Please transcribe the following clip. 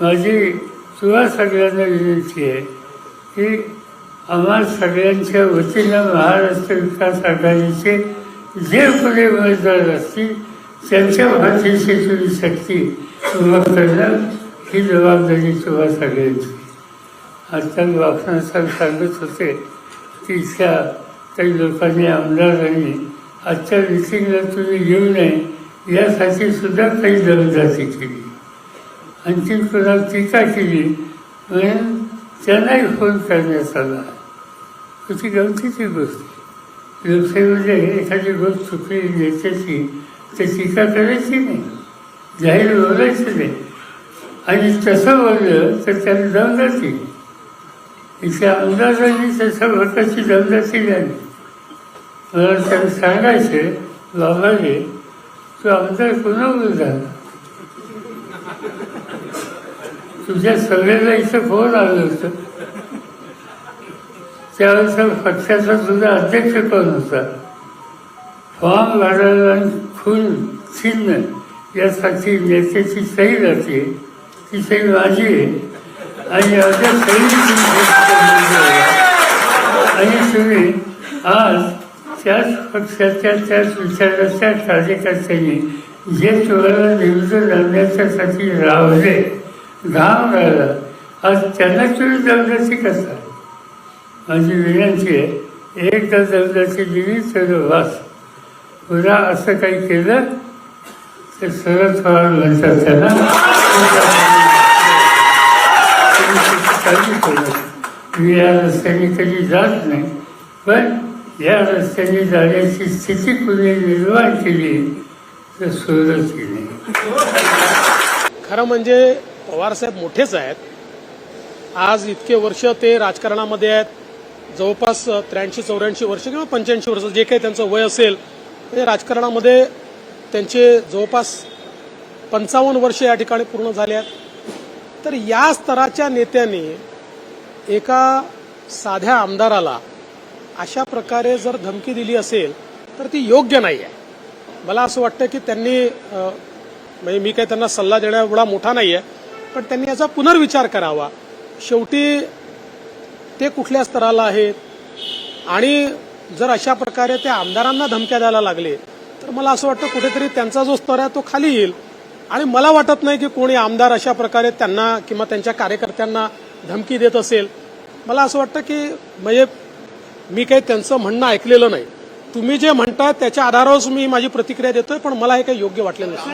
माझी तुला सगळ्यांना विनंती आहे की आम्हा सगळ्यांच्या वतीनं महाराष्ट्र विकास आघाडीचे जे कोणी उमेदवार असतील त्यांच्या भाषेची तुम्ही शक्ती उभा करणं ही जबाबदारी तुम्हा सगळ्यांची. आता वाकणा साहेब सांगत होते की इथल्या काही लोकांनी आमदारांनी आजच्या मिटिंगला तुम्ही येऊ नये यासाठी सुद्धा काही दमदाटी केली. आणखी कोणा टीका केली म्हणून त्यांनाही फोन करण्यात आला. ती गमतीची गोष्ट. आहे. लोकसेवेमध्ये एखादी गोष्ट चुकली नेत्याची तर टीका करायची नाही जाहीर बोलायचं नाही. आणि तसं बोललं तर त्याला दमदाटी इथे आमदारांनी तसं भरकाची दमदाती नाही. मला त्यांना सांगायचे बाबाने तो तू आमदार कोणावर झाला? तुझ्या सगळ्याला इथं फोन आलं होतं? त्यावेळेस पक्षाचा तुझा अध्यक्ष कोण होता? फॉर्म भरायला फुल खून चिन्ह यासाठी नेत्याची सही जाते ती सही माझी आहे. आणि अद्या सही म्हणजे आणि तुम्ही आज त्याच पक्षाच्या त्याच विचाराच्या कार्यकर्त्यांनी जे तुम्हाला निवडून आणण्याच्यासाठी रावले घाम राहिला आज त्यांना तुम्ही दमदाची करता माझी विनंती आहे एकदा दमदाची दिली तर वास पुन्हा असं काही केलं तर शरद पवार म्हणतात त्यांना मी या रस्त्याने कधी जात नाही पण या रस्त्याने जाण्याची स्थिती कुणी निर्माण केली तर सोडत नाही खरं म्हणजे पवारसाहेब मोठेच आहेत. आज इतके वर्ष ते राजकारणामध्ये आहेत. जवळपास त्र्याऐंशी चौऱ्याऐंशी वर्ष किंवा पंच्याऐंशी वर्ष जे काही त्यांचं वय असेल ते राजकारणामध्ये त्यांचे जवळपास पंचावन्न वर्ष या ठिकाणी पूर्ण झाले आहेत. तर या स्तराच्या नेत्याने एका साध्या आमदाराला अशा प्रकारे जर धमकी दिली असेल तर ती योग्य नाही आहे मला असं वाटतं की त्यांनी म्हणजे मी काही त्यांना सल्ला देण्या एवढा मोठा नाही आहे पण त्यांनी याचा पुनर्विचार करावा. शेवटी ते कुठल्या स्तराला आहेत? आणि जर अशा प्रकारे ते आमदारांना धमक्या द्यायला लागले तर मला असं वाटतं कुठेतरी त्यांचा जो स्तर आहे तो खाली येईल. आणि मला वाटत नाही की कोणी आमदार अशा प्रकारे त्यांना किंवा त्यांच्या कार्यकर्त्यांना धमकी देत असेल. मला असं वाटतं की म्हणजे मी काही त्यांचं म्हणणं ऐकलेलं नाही. तुम्ही जे म्हणताय त्याच्या आधारावरच मी माझी प्रतिक्रिया देतोय पण मला हे काही योग्य वाटलेलं नाही.